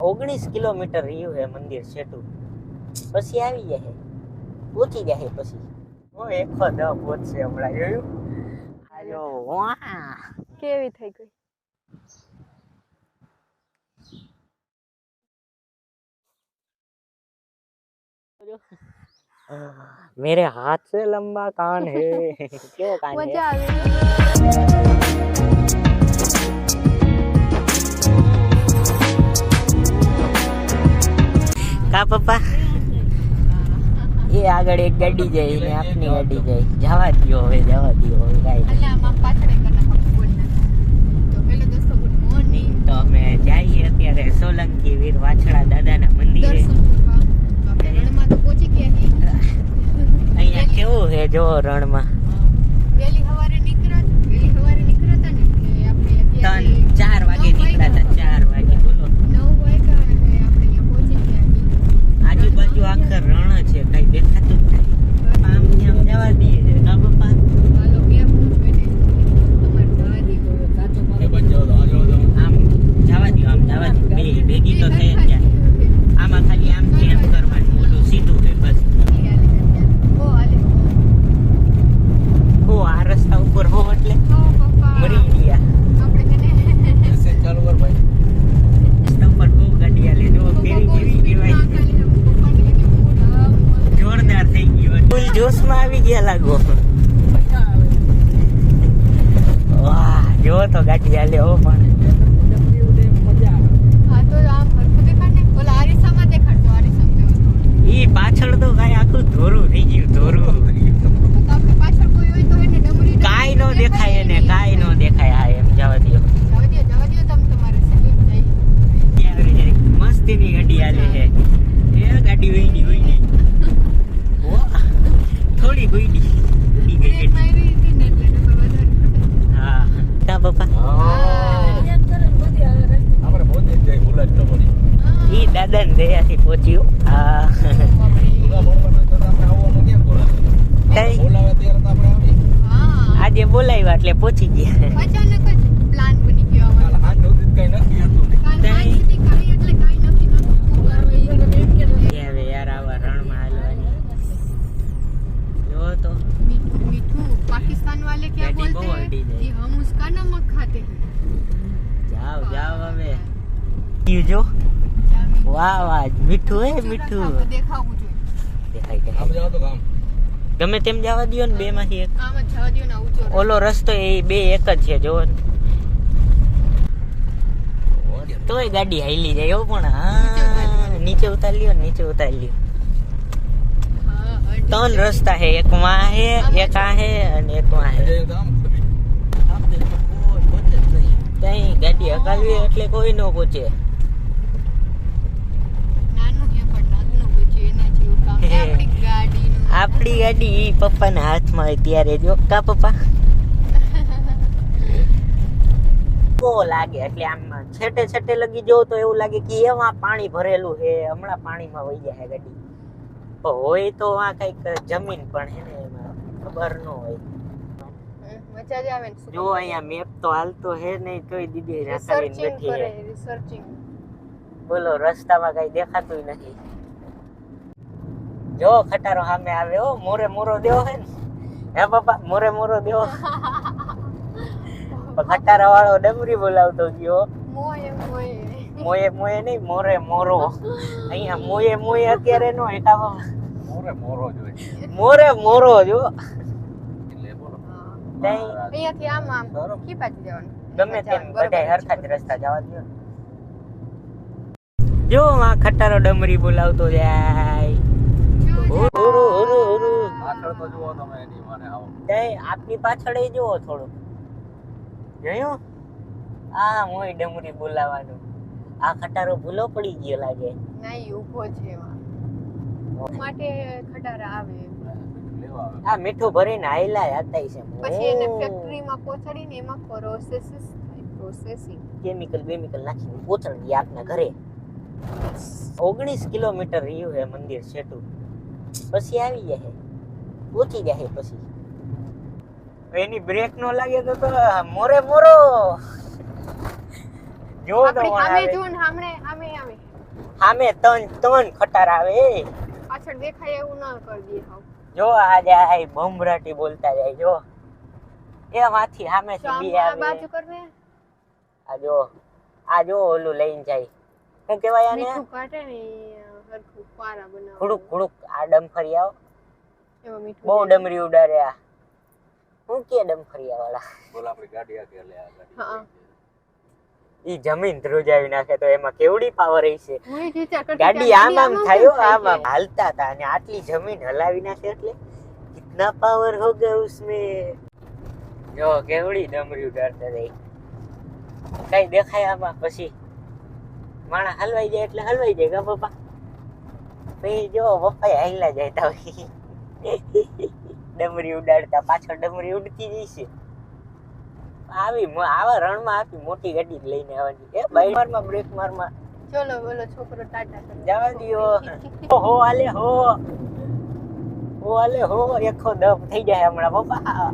ઓગણીસ કિલોમીટર રહ્યું હે મંદિર છેટું પછી આવી જાય પહોંચી જાય પછી ઓ એકસો દસ પહોંચશે હમણાં જોયું આયો વાહ કેવી થઈ ગઈ मेरे हाथ से लंबा कान है क्यों कान है મજા આવી કા પપ્પા? એ આગળ એક ગાડી જાય ને આપની ગાડી જાય. જવા દો હવે જવા દો હવે કાંઈ તો અમે જઈએ અત્યારે સોલંકી વીર વાછડા દાદાના મંદિરે. અહીંયા કેવું છે જો રણમાં? વહેલી સવારે નીકળ્યા વહેલી સવારે નીકળ્યા ને આપણે અત્યારે ત્રણ ચાર વાગે નીકળ્યા હતા. ચાર વાગે બોલો નવ વાગ્યા એટલે આપણે અહીંયા પહોંચી ગયા આજુબાજુ આખા રણ છે કઈ દેખાતું જ નહીં આમ ને આમ જવા દઈએ છે કા પપ્પા હાલો મેં પૂછ્યું એને તમારે જવા દીધો આમ જવા દ્યો આમ જવા દ્યો બે ભેગી તો થઈ જ જાય આમાં ખાલી આમ થી એમ કરવાનું મોઢું સીધું છે બસ હો આ રસ્તા ઉપર હો એટલે મરી ગયા રસ્તા ઉપર હો ગાડી આલે જો ફેરી જેવી કહેવાય જોરદાર થઈ ગયું ફૂલ જોશમાં આવી ગયા લાગો વાહ જો તો ગાડી આલે હો પણ ઈ પાછળ તો કાંઈ આખું ધોરું થઈ ગયું ધોરું કાંઈ નો દેખાય ને કાંઈ નો દેખાય હા એમ જવા દ્યો. મસ્તીની ગાડી આલે છે. એ ગાડી ઉઈડી ઉઈડી ઓ થોડી ઉઈડી હા. કા પપ્પા. ઈ દાદા ને દયાથી પહોંચ્યું. હા. આજે બોલાવ્યા એટલે પહોંચી ગયા. અચાનક જ પ્લાન બની ગયો અમારો પાકિસ્તાન વાલે ક્યાં ખાતે? જાઓ જાઓ હવે. યુજો વાહ વાહ મીઠું હે મીઠું. દેખાવું જોઈએ. દેખાય દેખાય. હમ તો કામ. ગમે તેમ જવા દ્યો ને બે માંથી એક. આમાં જવા દ્યો ને આવું ઓલો રસ્તો એ બે એક જ છે જો તોય ગાડી હાલી જાય એવું પણ હા નીચે ઉતારી લ્યો. નીચે ઉતારી લ્યો હા, ત્રણ રસ્તા હે એક માં હે એક આ હે અને એક માં હે. ત્યાં ગાડી હકાલવી એટલે કોઈ ન પહોંચે. નાનું છે પણ નાનું પૂછે એના જેવું કામ. આપણી ગાડી એ પપ્પાના હાથમાં હોય ત્યારે જો. કા પપ્પા? બહુ લાગે એટલે આમ છેટે છેટે લગી જવું તો એવું લાગે કે એમાં પાણી ભરેલું છે હમણાં પાણીમાં વહી જાય ગાડી. પણ હોય તો આ કંઈક જમીન પણ હે ને એમાં ખબર ન હોય. મજા જ આવે જો અહીંયા મેપ તો હાલતો હે નહીં તોય દીદી રાતા બેઠી બોલો રસ્તામાં કઈ દેખાતું નથી? જો ખટારો સામે આવે હો મોરે મોરો દેવો હે ને હે પપ્પા મોરે મોરો દેવો પણ ખટારા વાળો ડમરી બોલાવતો ગયો મોય મોય મોયે મોયે નહીં મોરે મોરો અહીંયા મોયે મોયે અત્યારે નો એકાવો મોરે મોરો જો હા. તઈ અહીંયાથી આમ આમ કી બાજુ જવાનું ગમે તેમ બરોબર બધા છે. હરખા જ રસ્તા જવા દો જો આ ખટારો ડમરી બોલાવતો જાય હુરુ હુરુ આપની પાછળ જુઓ થોડું જોયું આ મોય ડમરી બોલાવાનું આ ખટારો ભૂલો પડી ગયો લાગે. ના ઈ ઊભો છે એમાં. માટે ખટારા આવે. આ મીઠું ભરીને હાયલા હતા છે. પછી એને ફેક્ટરીમાં પહોંચાડીને એમાં પ્રોસેસીસ થાય પ્રોસેસિંગ કેમિકલ બેમિકલ નાખીને પહોંચાડી આપના ઘરે. ઓગણીસ કિલોમીટર રહ્યું છે મંદિર છેટું. પછી આવી જાય. પહોંચી જાય પછી. એની બ્રેક નો લાગે તો તો મોરે મોરો. જો તો સામે. જો ને સામે સામે આવે સામે ત્રણ ત્રણ ખટાર આવે પાછળ દેખાય એવું ના કરી દે હાવ. જો આ જાય બમરાટી બોલતા જાય જો. એ માથી સામે થી બી આ આવે. બાજુ કરને. આ જો આ જો ઓલું લઈને જાય. શું કહેવાય આને? મીઠું કાટે ને પારા બનાવે ખુડુક ખુડુક આ ડમફરી આવ. એમાં મીઠું બહુ ડમરી આ. શું કે ડમફરિયા વાળા બોલ આપણી ગાડી આગળ લે આ ગાડી હા. ઈ જમીન ધ્રુજાવી નાખે તો એમાં કેવડી પાવર હું કરતી ગાડી આમ આમ થયો આમ આમ હાલતા હતા અને આટલી જમીન હલાવી નાખે એટલે કિતના પાવર હો ગયા ઉસમેं. જો કેવડી ડમરી ઉડાડતા રહી કઈ દેખાય આમાં પછી? માણા હલવાઈ જાય એટલે હલવાઈ જાય કા પપ્પા પછી જો પપ્પા હાઈલા જાય તો ડમરી ઉડાડતા પાછળ ડમરી ઉડતી જઈશે આવી આવા રણમાં આપી મોટી ગાડી લઈને આવવાની. એ બાઈક મારમાં બ્રેક મારમાં. ચલો બોલો છોકરો ટાટા કરે. જવા દિયો. હો આલે હો. હો આલે હો. એકો દમ થઈ જાય હમણાં પપ્પા.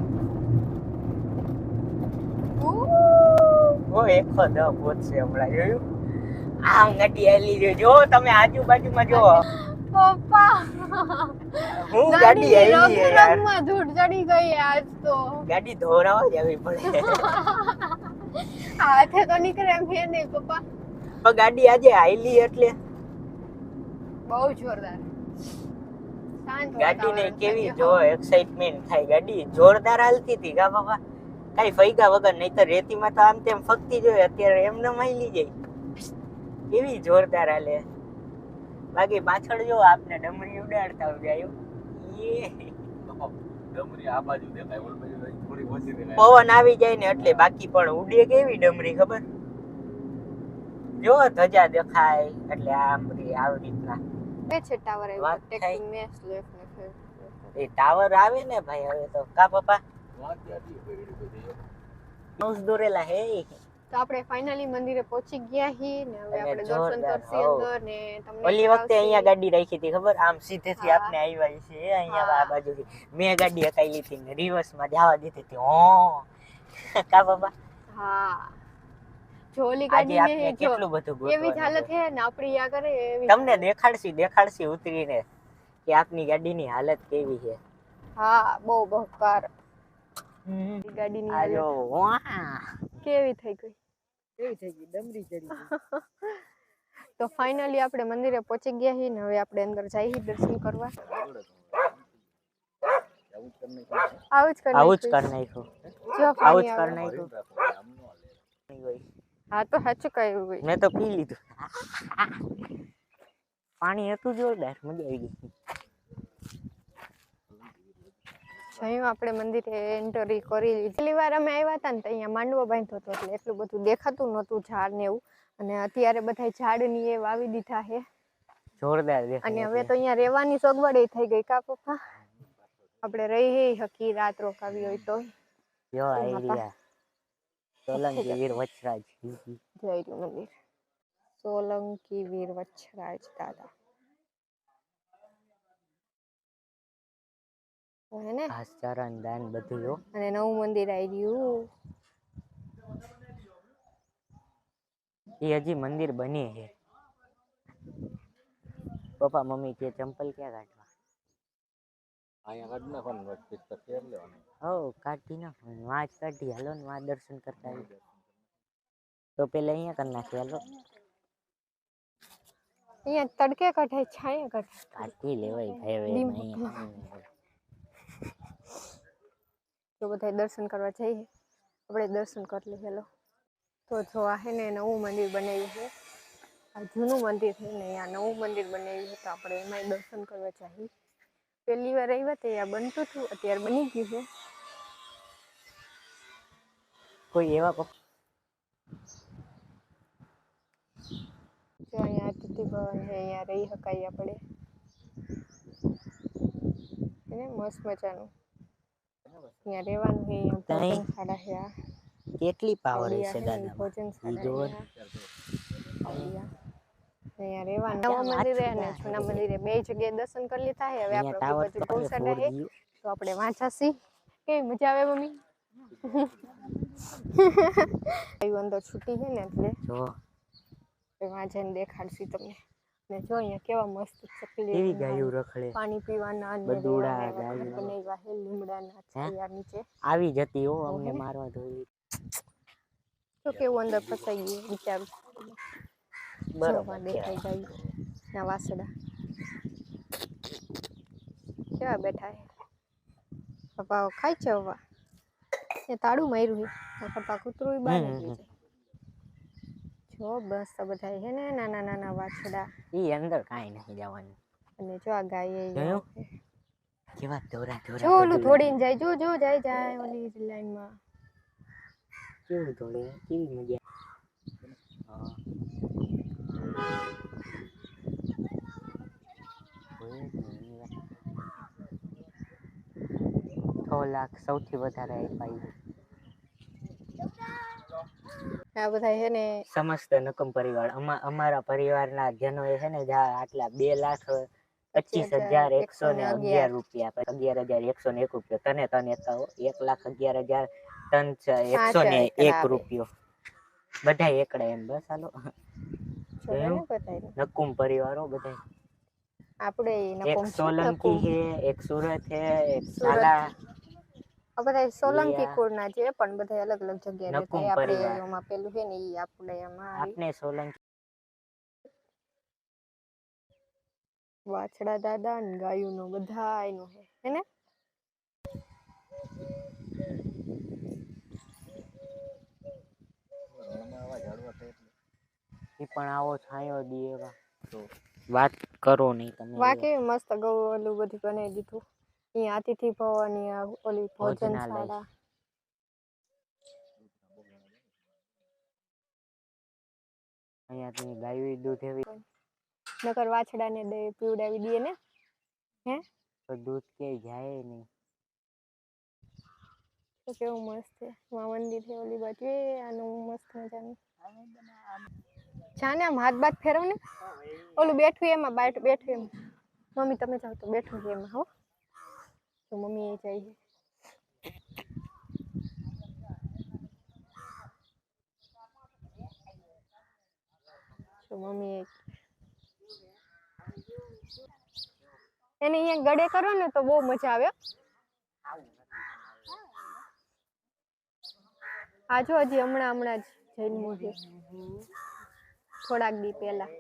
હો એકો દમ પહોંચશે હમણાં જોયું? આમ ગાડી જો જો તમે આજુબાજુમાં જો. પપ્પા. હું ગાડી આવી યાર. રંગમાં ધૂળ ચડી ગઈ આજ તો. ગાડી ધોરાવા જવી પડે. હાથે તો નીકળે એમ હે નહીં પપ્પા. પણ ગાડી આજે હાલી એટલે. બહુ જોરદાર. ગાડી ને કેવી જો એક્સાઇટમેન્ટ થાય. ગાડી જોરદાર હાલતી હતી કા બાબા કઈ ફૈગા વગર નહીં તો રેતીમાં તો આમ તેમ ફકતી જોઈએ અત્યારે એમને માયલી જાય. કેવી જોરદાર હાલે. બાકી પાછળ જો આપને ડમરી ઉડાડતા જાય યે ડમરી આ બાજુ દેખાય ઓલ બાજુ થોડી ઓછી દેખાય. પવન આવી જાય ને એટલે બાકી પણ ઉડે કેવી ડમરી ખબર? જો ધજા દેખાય એટલે આમ આવી રીતના. બે છે ટાવર આવ્યો વાત ટેકિંગ થાય. લેફ્ટ ને ફિર એ ટાવર આવે ને ભાઈ હવે તો કા પપ્પા? વાત યાદી દોરેલા હે તો આપણે ફાઇનલી મંદિરે પહોંચી ગયા હી ને હવે આપણે દર્શન કરશી અંદર ને તમને ઓલી વખતે. અહીંયા ગાડી રાખી હતી ખબર? આમ સીધેથી. આપને આવ્યા છે અહીંયા. આ બાજુથી મેં ગાડી હકાઈ લીધી ને રિવર્સમાં જવા દીધી હતી. હો. કા બાબા? હા. જોલી ગાડી ને કેટલું બધું એવી હાલત છે. ને આપણી આ કરે એવી તમને દેખાડશી દેખાડશી ઉતરીને કે આપની ગાડીની હાલત કેવી છે. હા બહુ બહકાર. ગાડીની આ જો હાલત. કેવી થઈ ગઈ? કેવી થઈ ગઈ? ડમરી ચડી તો ફાઇનલી આપણે મંદિરે પહોંચી ગયા છીએ ને હવે આપણે અંદર જઈએ દર્શન કરવા. આવું જ કરી આવું જ. કર નાખ્યું. જો આવું જ પાણી કર. નાખ્યું. હા તો સાચું કહ્યું ભાઈ. મેં તો પી લીધું. પાણી હતું જોરદાર મજા આવી ગઈ. જયું આપણે મંદિરે એન્ટરી કરી લીધી. પહેલી વાર અમે આવ્યા હતા ને તો અહીંયા માંડવો બાંધ્યો હતો એટલે એટલું બધું દેખાતું નહોતું ઝાડ ને એવું. અને અત્યારે બધા ઝાડની એ વાવી દીધા છે. જોરદાર અને હવે તો અહીંયા રહેવાની સગવડ થઈ ગઈ કા પપ્પા? આપણે રહી હકી રાત રોકાવી હોય તો જો માતા. આઈડિયા સોલંકી વીર વચરાજ. જય મંદિર. સોલંકી વીર વચ્છરાજ દાદા. હે ને? ઘાસ ચારણ દાન બધું જો અને નવું મંદિર આવી ગયું એ હજી મંદિર બની છે. પપ્પા મમ્મી કે ચંપલ ક્યાં કાઢવા? અહીંયા કાઢી નાખવાનું તો ફેર લેવાનું. હો કાઢી નાખો વાંચ કાઢી હાલો ને વાં દર્શન કરતા આવી તો પેલા અહીંયા કરી નાખી હાલો. અહીંયા તડકે કઢાય છાંયે કઢાય. કાઢી લેવાય ભાઈ હવે અહીંયા તો બધા દર્શન કરવા જઈએ. આપણે દર્શન કરી લઈએ હેલો. તો જો આ હે ને નવું મંદિર બનાવ્યું છે. આ જૂનું મંદિર છે ને અહીંયા નવું મંદિર બનાવ્યું છે તો આપણે એમાંય દર્શન કરવા જઈએ. પહેલી વાર આવ્યા તે આ બનતું હતું અત્યારે બની ગયું છે. કોઈ એવા કો જો અહીંયા અતિથિ ભવન છે અહીંયા રહી શકાય આપણે. એને મસ્ત મજાનું. અહીંયા રહેવાનું છે અહીંયા તાઈ. ભોજન શાળા છે આ કેટલી પાવર ઓલિયા છે છે ને દાદા ભોજન શાળા જો. છે આ. ઓલિયા. અહીંયા રહેવાનું નવા મંદિરે અને જૂના મંદિરે બે જગ્યાએ દર્શન કરી લીધા છે હવે અહીંયા આપણે ટાવર બાજુ ગૌશાળા છે તો આપણે વાંચાસી કેવી મજા આવે મમ્મી આવ્યું અંદર છૂટી છે ને એટલે જો વાંચીને દેખાડશી તમને ને જો અહીંયા કેવા મસ્ત ચકલી એવી ગાયું રખડે? પાણી પીવાના બદુડા, ગાયું. બનાવ્યા હે લીમડાના છાયા નીચે. આવી જતી હો અમને મારવા ધોઈ. તો કેવું અંદર ફસાઈ ગયું વિચાર બરોબર દેખાઈ જાય ના વાસડા. કેવા બેઠા હે? પપ્પા ખાય છે હવા? એ તાળું માર્યું છે પપ્પા કૂતરું બહાર નીકળી જાય જો બસ તો બધા છે ને નાના નાના વાછડા ઈ અંદર કાંઈ નહીં જવાનું અને જો આ ગાય એ જોયું? કેવા દોરા દોરા જો ઓલું. થોડીને જાય જો જો જાય જાય ઓલી લાઈનમાં કેવું થોડે કેવી મજા હા. છ લાખ સૌથી વધારે આપ્યા આ બધા છે ને સમસ્ત નકમ પરિવાર. અમારા પરિવારના જનોએ છે ને આટલા બે લાખ પચીસ હજાર એકસો ને અગિયાર. રૂપિયા અગિયાર હજાર એકસો ને એક રૂપિયો. તને તને એક લાખ અગિયાર હજાર ત્રણ એકસો ને એક રૂપિયો. બધા એકડા એમ બસ હાલો. નકુમ પરિવારો બધા આપણે એક સોલંકી છે એક સુરત છે એક સાલા બધા સોલંકી. કુળના છે પણ બધા અલગ અલગ જગ્યાએ રહેતા રહેતા આપણે એમાં પેલું છે ને ઈ આપણે એમાં આપણે સોલંકી વાછડા દાદા ને ગાયું નો બધા એનું છે. હે ને? ઈ પણ આવો છાંયો દીએવા તો વાત કરો નહીં તમે વા કેવી મસ્ત ગૌ ઓલું બધું બનાવી દીધું. અહીંયા અતિથિ ભવન ઓલી ભોજનાલય. ભોજનશાળા અહીંયા તમે ગાયું દૂધ એવી નકર વાછડાને દે પીવડાવી દઈએ ને હે? તો દૂધ કે જાય નહીં. તો કેવું મસ્ત છે. માં મંદિર છે ઓલી બાજુ. એ આનું મસ્ત મજાનું. જાને આમ હાથ બાથ ફેરવ ને ઓલું બેઠું એમાં બેઠું એમ. મમ્મી તમે જાઓ તો બેઠું એમાં હો. તો મમ્મી એ જાય મમ્મી એને અહીંયા ગળે કરો ને તો બહુ મજા આવે આજો હજી હમણાં હમણાં જ જન્મ્યું છે. થોડાક દી પહેલા.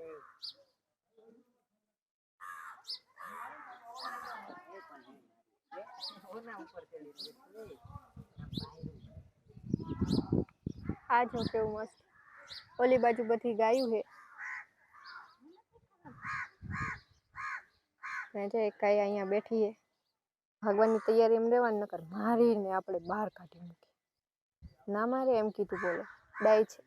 આ જો કેવું મસ્ત. ઓલી બાજુ બધી ગાયું છે. જે ગાય અહીંયા બેઠી હે ભગવાનની તૈયારી એમ રહેવાની નકર મારીને આપણે બહાર કાઢી મૂકી ના મારે એમ કીધું બોલો. ડાય છે.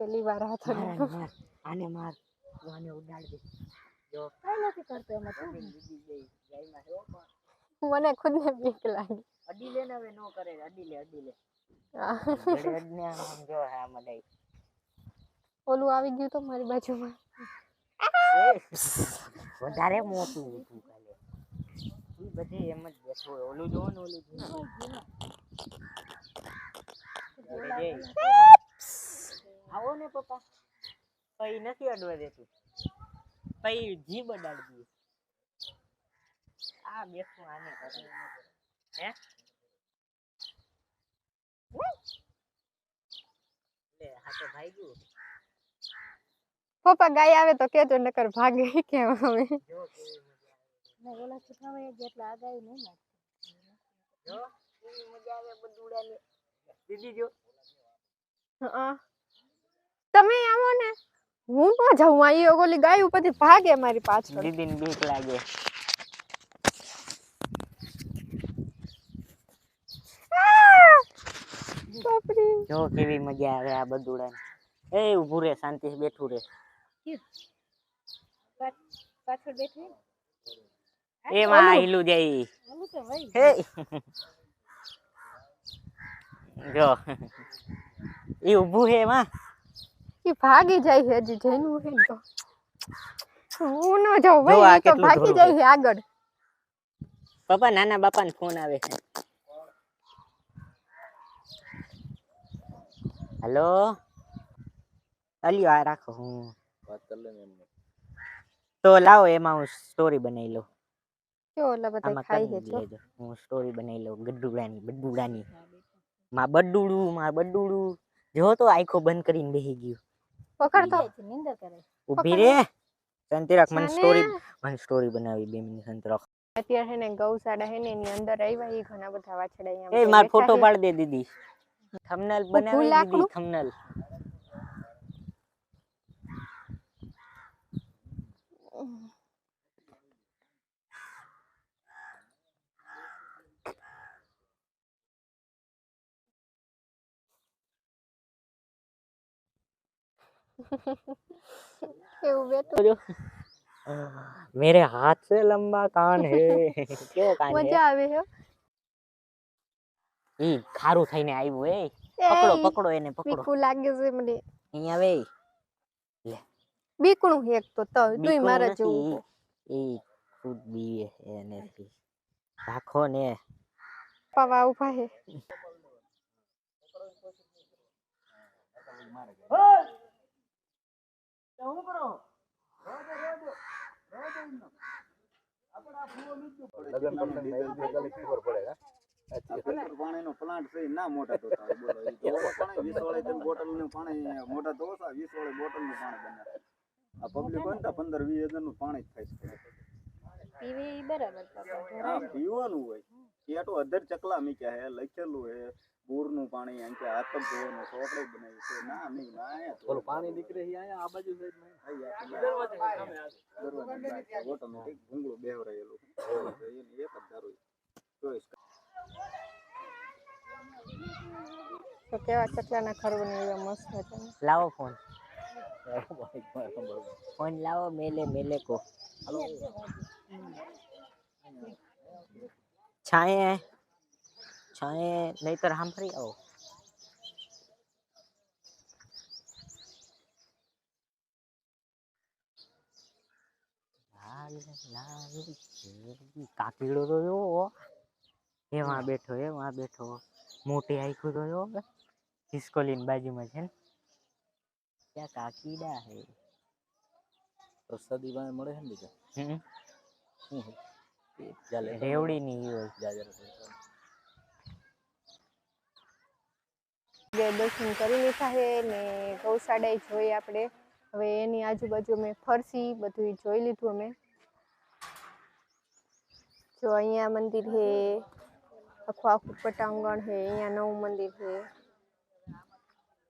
પેલી વાર હાથ આને માર. આને ઉડાડ દે. કઈ નથી કરતો એમાં તો. મને ખુદને બીક લાગી. અડી લે ને હવે નો કરે અડી લે અડી લે. જો હા ઓલું આવી ગયું તો મારી બાજુમાં. વધારે મોટું હતું કાલે એ બધી એમ જ બેઠો હોય. ઓલું જોવો ને ઓલું જોવો આવો ને પપ્પા. કઈ નથી અડવા દેતું. પઈ જીભ અડાડી દે આ બેસું આને કરે હે? લે હા ભાઈ ગયું પપ્પા ગાય આવે તો કેજો નકર ભાગે કેમ હવે? ઓલા જેટલા આગાઈ નહીં જો? મજા આવે બધું દીદી જો. હા. તમે આવો ને. હું ન જાઉં? આ ઈ ઓલી ગાય ઉપરથી ભાગે મારી પાછળ. દીદીને બીક લાગે. આ! બાપરે. જો કેવી મજા આવે આ બધુડાને એ ઊભું રે શાંતિથી બેઠું રે પાછળ બેઠી એમાં આયલું જાય ઓલું તો વઈ હે. જો. એ ઊભું હે એમાં ઈ ભાગી જાય છે હજી જઈનું છે તો. હું ન જાઉં ભાઈ તો ભાગી જાય છે આગળ. પપ્પા નાના બાપાને ફોન આવે છે. હેલો? અલ્યો આ રાખો હું. તો લાવો એમાં હું સ્ટોરી બનાવી લઉં. કેવો ઓલા બધા ખાઈ કરી છે જો. હું સ્ટોરી બનાવી લઉં. ગડ્ડુડાની બડ્ડુડાની માં બડુડું માં બડ્ડુડું જો તો આંખો બંધ કરીને બેહી ગયું. પકડ તો ઊભી રે. શાંતિ રાખ મને સ્ટોરી મને સ્ટોરી બનાવી બે મિનિટ શાંતિ અત્યારે હે ને ગૌશાળા હે ને એની અંદર આવ્યા એ ઘણા બધા વાછડા અહીંયા એ માર ફોટો પાડ દે દીદી. થંબનેલ બનાવી લાકડું? થંબનેલ એવું બેઠું मेरे हाथ से लंबा कान है કેવો કાન હે મજા આવે છે ઈ ખારું થઈને આવ્યું એ એ પકડો પકડો એને પકડો બીકું લાગે છે મને અહીંયા આવે બીકણું એક તો તો તુંય બીકણું મારા નથી, જેવું ઈ ખુદ બીવે એનેથી રાખો ને પાવા ઉભા હે લગન પ્રસંગમાં એવું બધું ખાલી ખબર પડે હા? પાણીનો પ્લાન્ટ છે ના મોટા તો બોલો. પાણી વીસ વાળી તમે બોટલનું પાણી મોટા તો ઓછા વીસ વાળી બોટલનું પાણી બને આ પબ્લિક બનતા પંદર વીસ હજારનું પાણી જ થાય છે. પીવાનું હોય. એ તો અધર ચકલા મીક્યા હે લખેલું હે બોરનું પાણી અહીં કે હાથ જ ધોવાનું ચોકડે બનાવી છે. ના નહીં ના અહીંયા તો ઓલું પાણી નીકળે છે અહીંયા આ બાજુ સાઈડમાં? દરવાજે બાજુ ઓટોમેટિક ભૂંગળું બેવરાયેલું એની એક જ દારૂ ચોઈસ તો કેવા ચકલાના ઘર બનાવ્યા મસ્ત હતા ને. લાવો ફોન ફોન લાવો મેલે મેલે કો. છાએ છાએ નહીતર સાંભળી આવો. કાકીડો તો જોવો એમાં બેઠો એમાં બેઠો. મોટી આખું તો જોવો બાજુમાં છે ને. ત્યાં કાકીડા હે? પ્રસાદી પાસે મળે છે ને બીજા? રેવડી ની હોય. જાજર બે દર્શન કરી લીધા છે ને ગૌશાળા જોઈ આપણે. હવે એની આજુબાજુ અમે ફરસી બધું જોઈ લીધું અમે. જો અહીંયા મંદિર છે આખું આખું પટાંગણ છે અહીંયા નવું મંદિર છે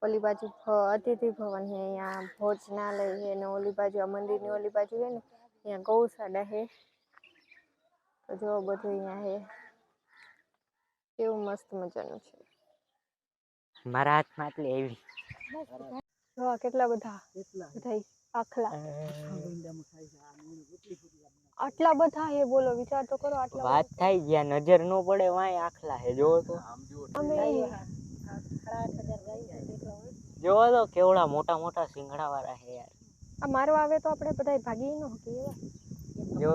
ઓલી બાજુ અતિથિ ભવન છે અહીંયા ભોજનાલય છે ને ઓલી બાજુ આ મંદિરની ઓલી બાજુ છે ને, અહીંયા ગૌશાળા છે તો જો બધું અહીંયા છે કેવું મસ્ત મજાનું છે. મારા હાથમાં એટલે એવી. જો કેટલા બધા? આખલા. આટલા બધા હે બોલો વિચાર તો કરો આટલા વાત થાય જ્યાં નજર ન પડે વાય આખલા હે જોવો તો. અમે જોવો તો કેવડા મોટા મોટા સિંગડા વાળા હે યાર. આ મારવા આવે તો આપણે બધા ભાગી ન હકી એવા. જો